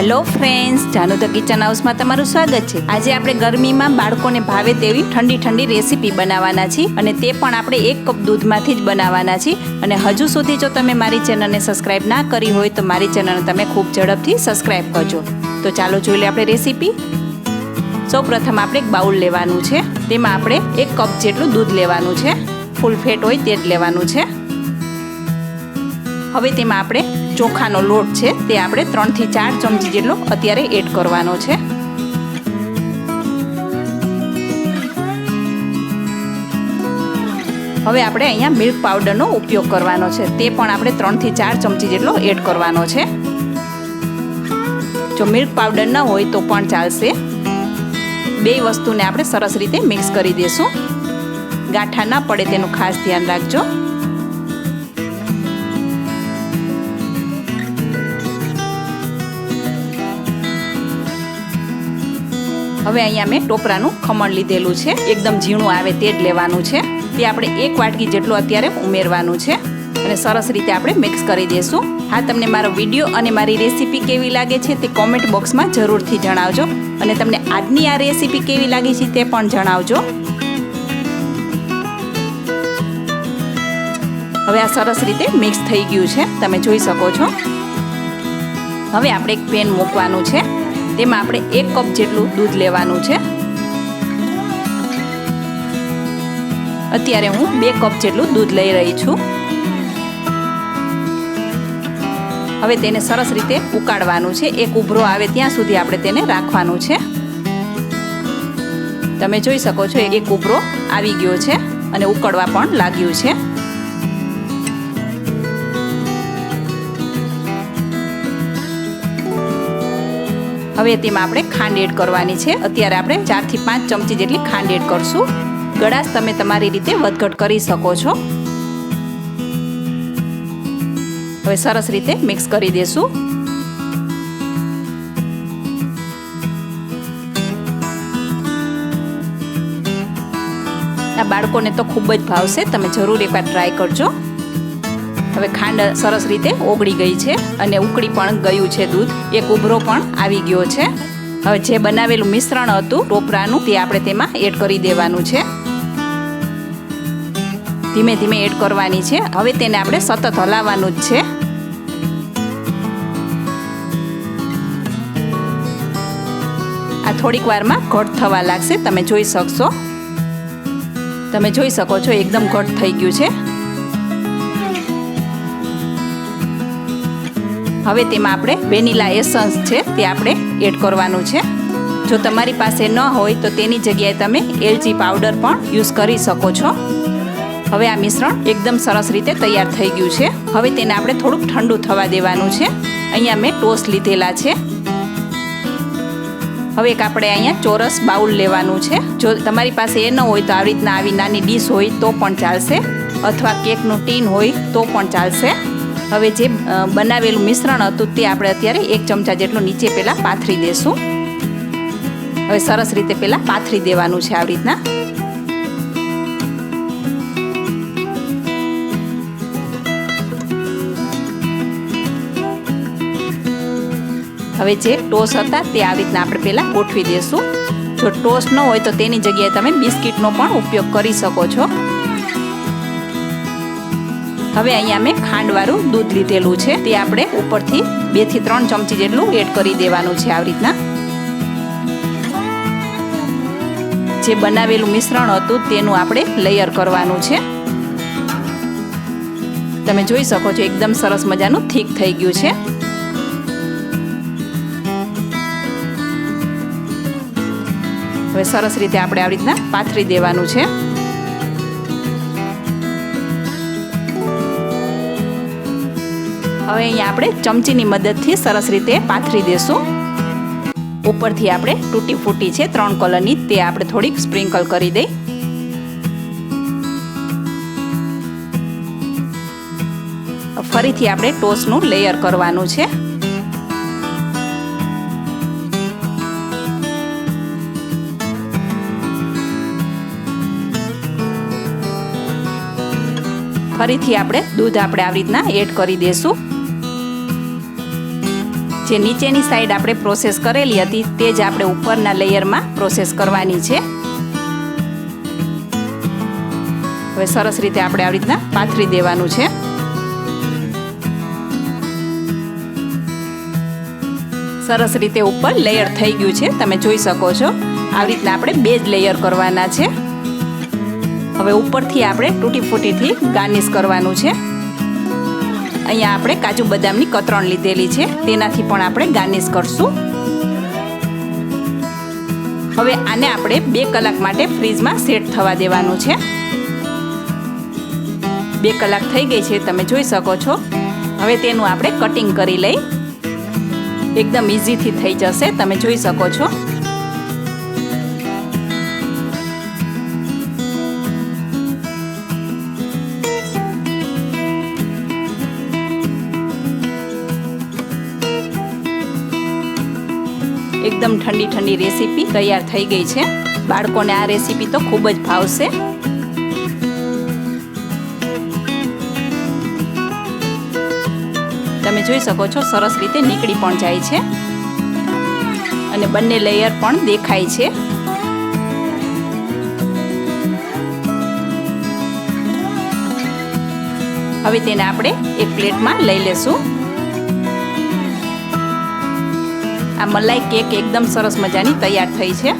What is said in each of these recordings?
Hello friends Janu the kitchen હાઉસમાં તમારું સ્વાગત છે. આજે આપણે ગરમીમાં બાળકોને ભાવે તેવી ઠંડી ઠંડી રેસીપી બનાવવાના છીએ અને તે પણ આપણે એક કપ દૂધમાંથી જ બનાવવાના છીએ. અને હજુ સુધી જો તમે મારી ચેનલને સબસ્ક્રાઇબ ના કરી હોય તો મારી ચેનલને તમે ખૂબ ઝડપથી સબસ્ક્રાઇબ કરજો. તો ચાલો જોઈ લે આપણે રેસીપી. સૌ પ્રથમ આપણે એક બાઉલ લેવાનું છે. તેમાં આપણે એક કપ જેટલું દૂધ લેવાનું છે. ફૂલ ફેટ હોય તે જ લેવાનું છે. હવે તેમાં આપણે ચોખાનો લોટ છે તે આપણે ત્રણથી ચાર ચમચી જેટલો અત્યારે એડ કરવાનો છે. હવે આપણે અહીંયા મિલ્ક પાવડરનો ઉપયોગ કરવાનો છે. તે પણ આપણે ત્રણથી ચાર ચમચી જેટલો એડ કરવાનો છે. જો મિલ્ક પાવડર ન હોય તો પણ ચાલશે. બે વસ્તુને આપણે સરસ રીતે મિક્સ કરી દઈશું ગાંઠા ના પડે તેનું ખાસ ધ્યાન રાખજો. હવે અહીંયા મેં ટોપરાનું ખમણ લીધેલું છે. એકદમ ઝીણું આવે તે જ લેવાનું છે. તે આપણે એક વાટકી જેટલું અત્યારે ઉમેરવાનું છે. અને સરસ રીતે આપણે મિક્સ કરી દઈશું. હા, તમને મારો વીડિયો અને મારી રેસીપી કેવી લાગે છે તે કોમેન્ટ બોક્સમાં જરૂરથી જણાવજો. અને તમને આજની આ રેસીપી કેવી લાગી છે તે પણ જણાવજો. હવે આ સરસ રીતે મિક્સ થઈ ગયું છે. તમે જોઈ શકો છો. હવે આપણે એક પેન મૂકવાનું છે. તેમાં આપણે એક કપ જેટલું દૂધ લેવાનું છે. અત્યારે હું બે કપ જેટલું દૂધ લઈ રહી છું. હવે તેને સરસ રીતે ઉકાળવાનું છે. એક ઉભરો આવે ત્યાં સુધી આપણે તેને રાખવાનું છે. તમે જોઈ શકો છો, એક ઉભરો આવી ગયો છે અને ઉકળવા પણ લાગ્યું છે. હવે તેમાં આપણે ખાંડ એડ કરવાની છે. અત્યારે આપણે ચારથી પાંચ ચમચી જેટલી ખાંડ એડ કરશું. ગળાશ તમે તમારી રીતે વધઘટ કરી શકો છો. હવે સરસ રીતે મિક્સ કરી દેશું. બાળકોને તો ખૂબ જ ભાવશે. તમે જરૂર એકવાર ટ્રાય કરજો. હવે ખાંડ સરસ રીતે ઓગળી ગઈ છે અને ઉકળી પણ ગયું છે દૂધ. એક ઉભરો પણ આવી ગયો છે. હવે જે બનાવેલું મિશ્રણ હતું, ટોપરાનું, તે આપણે તેમાં એડ કરી દેવાનું છે. ધીમે ધીમે એડ કરવાની છે. હવે તેને આપણે સતત હલાવવાનું જ છે. આ થોડીક વારમાં ઘટ થવા લાગશે. તમે જોઈ શકશો. તમે જોઈ શકો છો, એકદમ ઘટ થઈ ગયું છે. હવે તેમાં આપણે વેનીલા એસન્સ છે તે આપણે એડ કરવાનું છે. જો તમારી પાસે ન હોય તો તેની જગ્યાએ તમે એલચી પાવડર પણ યુઝ કરી શકો છો. હવે આ મિશ્રણ એકદમ સરસ રીતે તૈયાર થઈ ગયું છે. હવે તેને આપણે થોડુંક ઠંડુ થવા દેવાનું છે. અહીંયા મેં ટોસ લીધેલા છે. હવે એક આપણે અહીંયા ચોરસ બાઉલ લેવાનું છે. જો તમારી પાસે એ ન હોય તો આવી રીતના આવી નાની ડીશ હોય તો પણ ચાલશે. અથવા કેકનું ટીન હોય તો પણ ચાલશે. હવે જે બનાવેલું મિશ્રણ હતું તે આપણે અત્યારે એક ચમચા જેટલું નીચે પહેલાં પાથરી દેશું. હવે સરસ રીતે પહેલાં પાથરી દેવાનું છે આવી રીતના. હવે જે ટોસ હતા તે આવી રીતના આપણે પહેલાં ગોઠવી દેશું. જો ટોસ ન હોય તો તેની જગ્યાએ તમે બિસ્કિટનો પણ ઉપયોગ કરી શકો છો. હવે અહીંયા મેં ખાંડવાળું દૂધ લીધેલું છે. તે આપણે ઉપરથી બેથી ત્રણ ચમચી જેટલું એડ કરી દેવાનું છે આવી રીતના. જે બનાવેલું મિશ્રણ હતું તેનું આપણે લેયર કરવાનું છે. તમે જોઈ શકો છો એકદમ સરસ મજાનું થીક થઈ ગયું છે. હવે સરસ રીતે આપણે આવી રીતના પાથરી દેવાનું છે. હવે અહીંયા આપણે ચમચીની મદદથી સરસ રીતે પાથરી દેશું. ઉપરથી આપણે તૂટી ફૂટી છે ત્રણ કલરની તે આપણે થોડીક સ્પ્રિંકલ કરી દઈ. ફરીથી આપણે ટોસનું લેયર કરવાનું છે. ફરીથી આપણે દૂધ આપણે આવી રીતના એડ કરી દઈશું જે નીચેની સાઈડ આપણે પ્રોસેસ કરેલી હતી તે જ આપણે ઉપરના લેયરમાં પ્રોસેસ કરવાની છે. હવે સરસ રીતે આપણે આવી રીતના પાથરી દેવાનું છે. સરસ રીતે ઉપર લેયર થઈ ગયું છે. તમે જોઈ શકો છો. આવી રીતના આપણે બે જ લેયર કરવાના છે. હવે ઉપરથી આપણે તૂટી ફૂટીથી ગાર્નિશ કરવાનું છે. અહીંયા આપણે કાજુ બદામની કતરણ લીધેલી છે. તેનાથી પણ આપણે ગાર્નિશ કરશું. હવે આને આપણે બે કલાક માટે ફ્રીજમાં સેટ થવા દેવાનું છે. બે કલાક થઈ ગઈ છે, તમે જોઈ શકો છો. હવે તેનું આપણે કટિંગ કરી લઈ. એકદમ ઇઝીથી થઈ જશે, તમે જોઈ શકો છો. એકદમ ઠંડી ઠંડી રેસીપી તૈયાર થઈ ગઈ છે. બાળકોને આ રેસીપી તો ખૂબ જ ભાવશે. તમે જોઈ શકો છો, સરસ રીતે નીકળી પણ જાય છે. અને બંને લેયર પણ દેખાય છે. હવે તેને આપણે એક પ્લેટમાં લઈ લેશું. આ મલાઈ કેક એકદમ સરસ મજાની તૈયાર થઈ છે.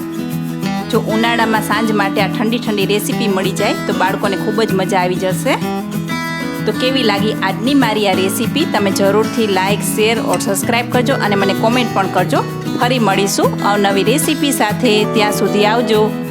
જો ઉનાળામાં સાંજ માટે આ ઠંડી ઠંડી રેસીપી મળી જાય, તો બાળકોને ખૂબ જ મજા આવી જશે. તો કેવી લાગી આજની મારી આ રેસીપી? તમે જરૂરથી લાઇક શેર ઓર સબસ્ક્રાઈબ કરજો અને મને કોમેન્ટ પણ કરજો. ફરી મળીશું અવનવી રેસીપી સાથે. ત્યાં સુધી આવજો.